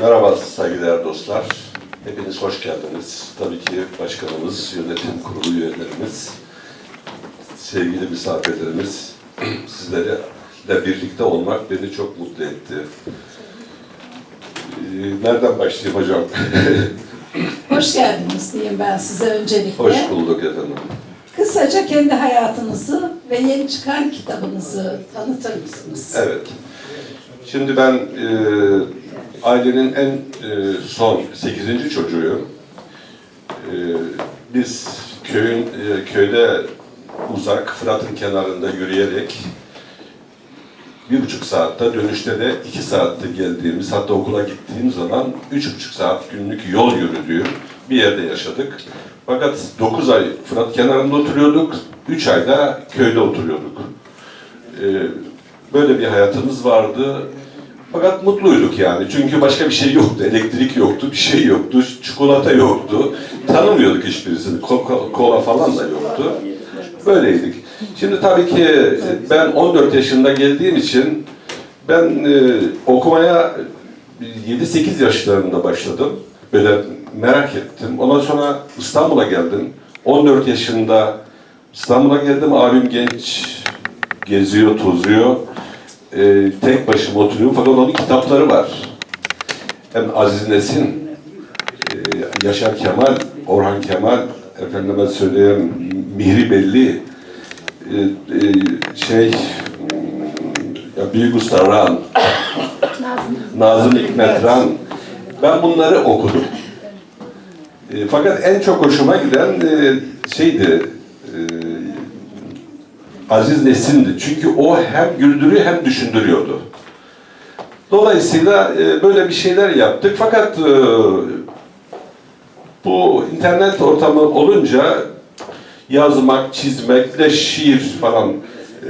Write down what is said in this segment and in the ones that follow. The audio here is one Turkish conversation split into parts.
Merhaba saygıdeğer dostlar. Hepiniz hoş geldiniz. Tabii ki başkanımız, yönetim kurulu üyelerimiz, sevgili misafirlerimiz, sizlerle birlikte olmak beni çok mutlu etti. Ee, Nereden başlayayım hocam? Hoş geldiniz diyeyim ben size öncelikle. hoş bulduk efendim. Kısaca kendi hayatınızı ve yeni çıkan kitabınızı tanıtır mısınız? Evet. Şimdi ben e, ailenin en e, son 8. çocuğuyum. E, biz köyün e, köyde uzak Fırat'ın kenarında yürüyerek bir buçuk saatte dönüşte de iki saatte geldiğimiz hatta okula gittiğim zaman üç buçuk saat günlük yol yürüdüğüm bir yerde yaşadık. Fakat dokuz ay Fırat kenarında oturuyorduk, üç ayda köyde oturuyorduk. Ee, böyle bir hayatımız vardı. Fakat mutluyduk yani. Çünkü başka bir şey yoktu. Elektrik yoktu, bir şey yoktu. Çikolata yoktu. Tanımıyorduk hiçbirisini. Coca- Cola falan da yoktu. Böyleydik. Şimdi tabii ki ben 14 yaşında geldiğim için ben e, okumaya 7-8 yaşlarında başladım. Böyle merak ettim. Ondan sonra İstanbul'a geldim. 14 yaşında İstanbul'a geldim. Abim genç geziyor, tozuyor. Ee, tek başıma oturuyorum fakat onun kitapları var. Hem Aziz Nesin, e, Yaşar Kemal, Orhan Kemal, efendime söyleyeyim Mihri Belli, e, e, şey, ya Büyük Usta Ran, Nazım Hikmet Ran. Ben bunları okudum. E, fakat en çok hoşuma giden e, şeydi, e, Aziz Nesin'di. Çünkü o hem güldürüyor hem düşündürüyordu. Dolayısıyla e, böyle bir şeyler yaptık. Fakat e, bu internet ortamı olunca yazmak, çizmek, bir şiir falan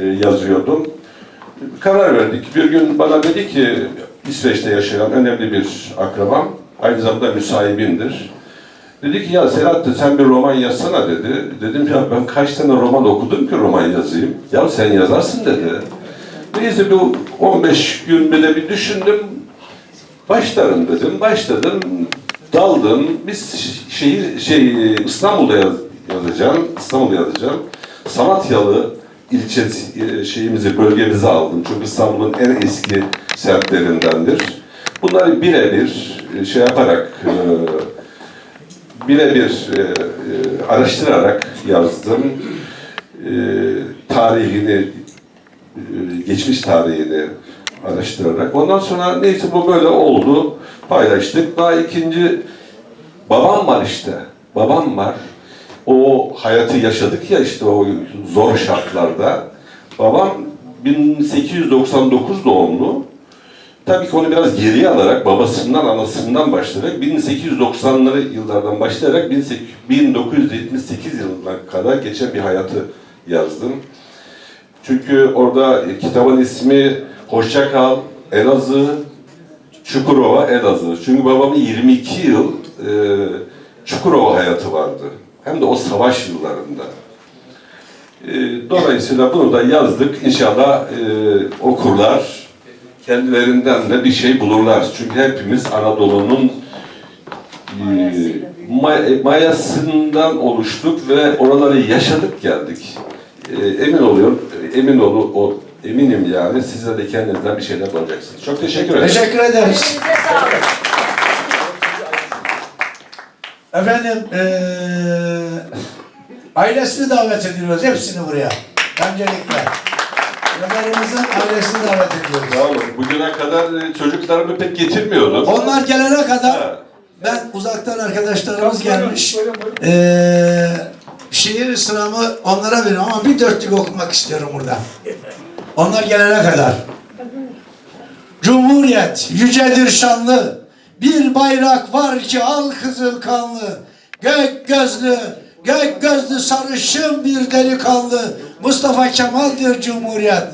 e, yazıyordum. Karar verdik. Bir gün bana dedi ki İsveç'te yaşayan önemli bir akrabam, aynı zamanda müsahibimdir. Dedi ki ya Selahattin sen bir roman yazsana dedi. Dedim ya ben kaç tane roman okudum ki roman yazayım. Ya sen yazarsın dedi. Neyse bu 15 gün bile bir düşündüm. Başlarım dedim. Başladım. Daldım. Biz şehir şey İstanbul'da yaz, yazacağım. İstanbul'da yazacağım. Samatyalı ilçe e, şeyimizi bölgemizi aldım. Çünkü İstanbul'un en eski semtlerindendir. Bunları birebir e, şey yaparak e, birebir araştırarak yazdım. Tarihini, geçmiş tarihini araştırarak. Ondan sonra neyse bu böyle oldu. Paylaştık. Daha ikinci babam var işte. Babam var. O hayatı yaşadık ya işte o zor şartlarda. Babam 1899 doğumlu. Tabii ki onu biraz geriye alarak babasından anasından başlayarak 1890'ları yıllardan başlayarak 1978 yılına kadar geçen bir hayatı yazdım. Çünkü orada kitabın ismi Hoşça Kal Elazığ Çukurova Elazığ. Çünkü babamın 22 yıl e, Çukurova hayatı vardı. Hem de o savaş yıllarında. E, dolayısıyla bunu da yazdık. İnşallah e, okurlar kendilerinden de bir şey bulurlar. Çünkü hepimiz Anadolu'nun e, may- mayasından oluştuk ve oraları yaşadık geldik. E, emin oluyorum, emin olu, o, eminim yani size de kendinizden bir şeyler bulacaksınız. Çok teşekkür ederim. Teşekkür ederiz. Efendim, eee ailesini davet ediyoruz, hepsini buraya. Öncelikle. Ömerimizin ailesini davet ediyoruz. Sağ olun. Bugüne kadar e, çocuklarımı pek getirmiyordum. Onlar gelene kadar Ha. ben uzaktan arkadaşlarımız gelmiş. Eee şiir sıramı onlara veriyorum ama bir dörtlük okumak istiyorum burada. Onlar gelene kadar. Cumhuriyet yücedir şanlı. Bir bayrak var ki al kızıl kanlı. Gök gözlü, gök gözlü sarışın bir delikanlı. Mustafa Kemal'dir Cumhuriyet.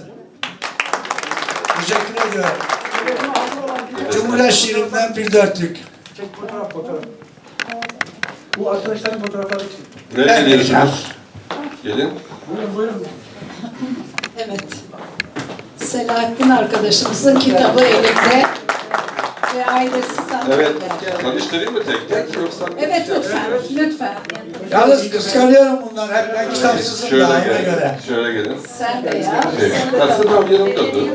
Teşekkür ediyorum. Cumhuriyet şiirinden bir dörtlük. Bu arkadaşların fotoğrafları için. Nereye geliyorsunuz? Gelin. Buyurun buyurun. Evet. Selahattin arkadaşımızın kitabı elimde. Ve ailesi sanırım. Evet. Tanıştırayım mı tek tek yoksa? Evet lütfen. Lütfen. Yalnız kıskanıyorum bunları. Hep ben kitapsızım Şöyle daime gelin. göre. Şöyle gelin. Sen de ya. Şey, aslında tam yanımda dur.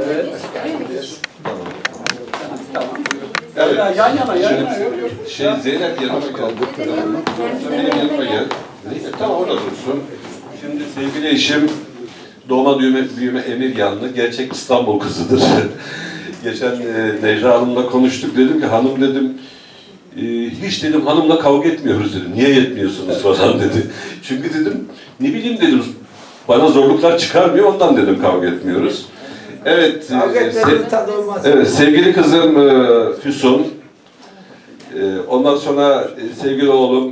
Evet. Ya, yan yana yan yana. Şey Zeynep yanıma. Sen benim yanıma gel. Tamam orada dursun. Şimdi sevgili eşim doğma büyüme, büyüme Emir Yanlı gerçek İstanbul kızıdır. Geçen e, Necla Hanım'la konuştuk. Dedim ki hanım dedim e, hiç dedim hanımla kavga etmiyoruz dedim. Niye etmiyorsunuz falan dedi. Çünkü dedim ne bileyim dedim bana zorluklar çıkarmıyor ondan dedim kavga etmiyoruz. Evet. e, se-. Evet, sevgili kızım e, Füsun, e, ondan sonra e, sevgili oğlum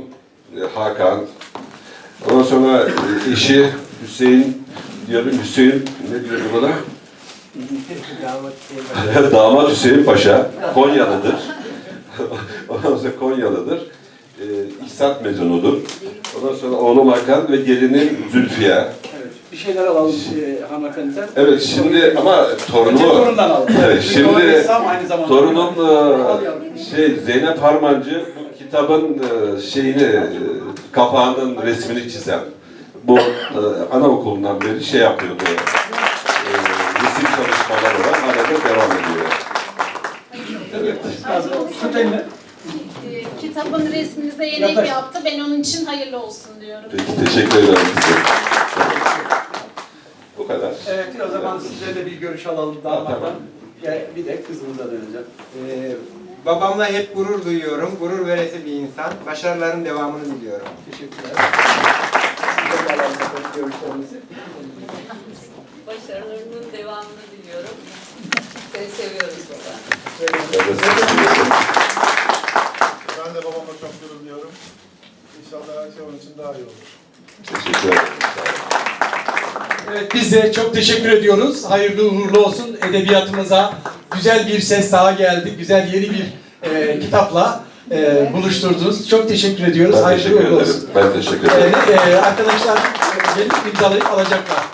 e, Hakan, ondan sonra e, eşi Hüseyin, diyorum Hüseyin, ne diyor buna? Damat Hüseyin Paşa, Konyalıdır. ondan sonra Konyalıdır. E, İhsat mezunudur. Ondan sonra oğlum Hakan ve gelinim Zülfiye. Evet. Bir şeyler alalım e, hanımefendiden. Evet, şimdi ama Önce torunumu... torundan alalım. Evet, Çünkü o şimdi ressam aynı zamanda. Torunum e, şey Zeynep Harmancı bu kitabın e, şeyini e, kapağının resmini çizen. Bu e, anaokulundan beri şey yapıyordu. E, resim çalışmaları var. Arada devam ediyor. Evet. Tut elini. Ee, Kitabın resminize yeni Yaklaş. yaptı. Ben onun için hayırlı olsun diyorum. Peki teşekkür ederim size. Bu kadar. Evet o zaman sizle de bir görüş alalım damattan. Ya, bir de kızımıza döneceğim. Ee, babamla hep gurur duyuyorum. Gurur veresi bir insan. Başarıların devamını diliyorum. Teşekkürler. Görüşlerinizi. Başarılarının devamını diliyorum. Seni seviyoruz baba. Ben de babama çok gurur duyuyorum. İnşallah her şey onun için daha iyi olur. Teşekkür ederim. Evet biz de çok teşekkür ediyoruz. Hayırlı uğurlu olsun edebiyatımıza. Güzel bir ses daha geldi. Güzel yeni bir e, kitapla e, buluşturdunuz. Çok teşekkür ediyoruz. Ben Hayırlı teşekkür ederim. olsun. Ben teşekkür E, ederim. e, arkadaşlar gelip imzalayıp alacaklar.